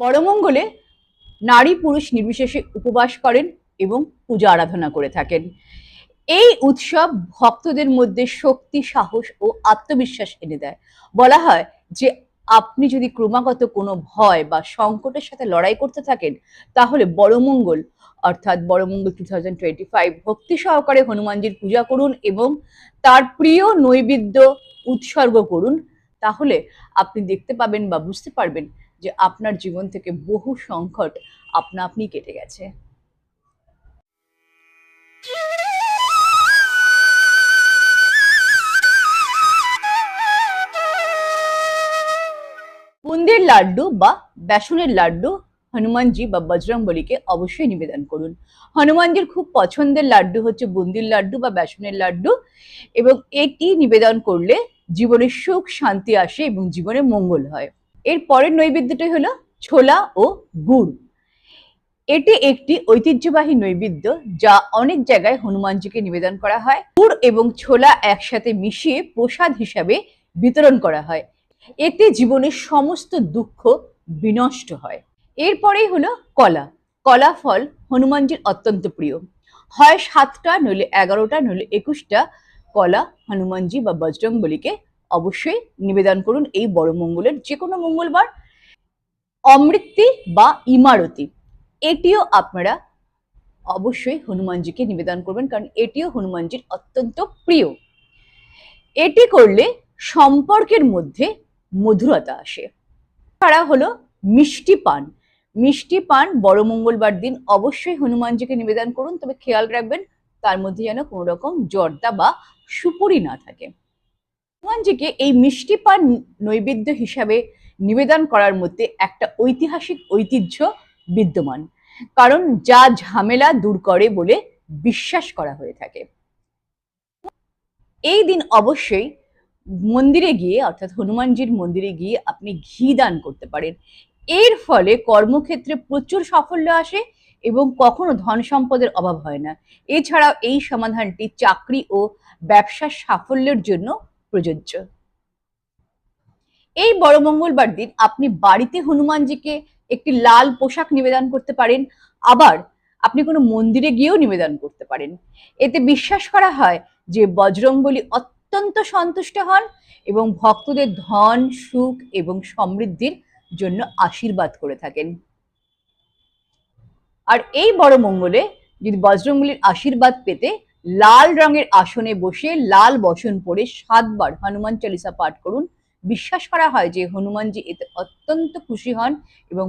বড়মঙ্গলে নারী পুরুষ নির্বিশেষে উপবাস করেন এবং পূজা আরাধনা করে থাকেন। এই উৎসব ভক্তদের মধ্যে শক্তি, সাহস ও আত্মবিশ্বাস এনে দেয়। বলা হয় যে, আপনি যদি ক্রমাগত কোনো ভয় বা সংকটের সাথে লড়াই করতে থাকেন, তাহলে বড়মঙ্গল, অর্থাৎ Bada Mangal two thousand twenty five ভক্তি সহকারে হনুমানজির পূজা করুন এবং তার প্রিয় নৈবেদ্য উৎসর্গ করুন। তাহলে আপনি দেখতে পাবেন বা বুঝতে পারবেন যে আপনার জীবন থেকে বহু সংকট আপনা আপনি কেটে গেছে। বুন্দের লাড্ডু বা বেসনের লাড্ডু হনুমানজি বা বজরং বলিকে অবশ্যই নিবেদন করুন। হনুমানজির খুব পছন্দের লাড্ডু হচ্ছে বুন্দির লাড্ডু বা বেসনের লাড্ডু এবং এটি নিবেদন করলে জীবনে সুখ, শান্তি আসে এবং জীবনে মঙ্গল হয়। এর পরের নৈবেদ্যটি হলো ছোলা ও গুড়। এটি একটি ঐতিহ্যবাহী নৈবেদ্য যা অনেক জায়গায় হনুমানজিকে নিবেদন করা হয়। গুড় এবং ছোলা একসাথে মিশিয়ে প্রসাদ হিসাবে বিতরণ করা হয়। এতে জীবনের সমস্ত দুঃখ বিনষ্ট হয়। এরপরেই হলো কলা। কলা ফল হনুমানজির অত্যন্ত প্রিয়। হয় সাতটা নইলে এগারোটা নইলে একুশটা কলা হনুমানজি বা বজরংবলীকে অবশ্যই নিবেদন করুন এই বড় মঙ্গলের যে কোনো মঙ্গলবার। অমৃতি বা ইমারতি, এটিও আপনারা অবশ্যই হনুমানজিকে নিবেদন করবেন কারণ এটিও হনুমানজির অত্যন্ত প্রিয়। এটি করলে সম্পর্কের মধ্যে মধুরতা আসে। তারা হলো মিষ্টি পান। মিষ্টি পান বড় মঙ্গলবার দিন অবশ্যই হনুমানজিকে নিবেদন করুন, তবে খেয়াল রাখবেন তার মধ্যে যেন কোনো রকম জর্দা বা সুপুরি না থাকে। হনুমানজিকে এই মিষ্টি পান নৈবেদ্য হিসাবে নিবেদন করার মধ্যে একটা ঐতিহাসিক ঐতিহ্য বিদ্যমান। কারণ যা ঝামেলা দূর করে বলে বিশ্বাস করা হয়ে থাকে। এই দিন অবশ্যই মন্দিরে গিয়ে, অর্থাৎ হনুমানজির মন্দিরে গিয়ে আপনি ঘি দান করতে পারেন। এর ফলে কর্মক্ষেত্রে প্রচুর সাফল্য আসে এবং কখনো ধন সম্পদের অভাব হয় না। এছাড়াও এই সমাধানটি চাকরি ও ব্যবসার সাফল্যের জন্য প্রযোজ্য। এই বড় মঙ্গলবার দিন আপনি বাড়িতে হনুমানজিকে একটি লাল পোশাক নিবেদন করতে পারেন, আবার আপনি কোনো মন্দিরে গিয়েও নিবেদন করতে পারেন। এতে বিশ্বাস করা হয় যে বজরংবলী অত্যন্ত সন্তুষ্ট হন এবং ভক্তদের ধন, সুখ এবং সমৃদ্ধির জন্য আশীর্বাদ করে থাকেন। আর এই বড় মঙ্গলে যদি বজরংবলীর আশীর্বাদ পেতে লাল রঙের আসনে বসে লাল বসন পরে সাতবার হনুমান চালিসা পাঠ করুন। বিশ্বাস করা হয় যে হনুমানজি এতে অত্যন্ত খুশি হন এবং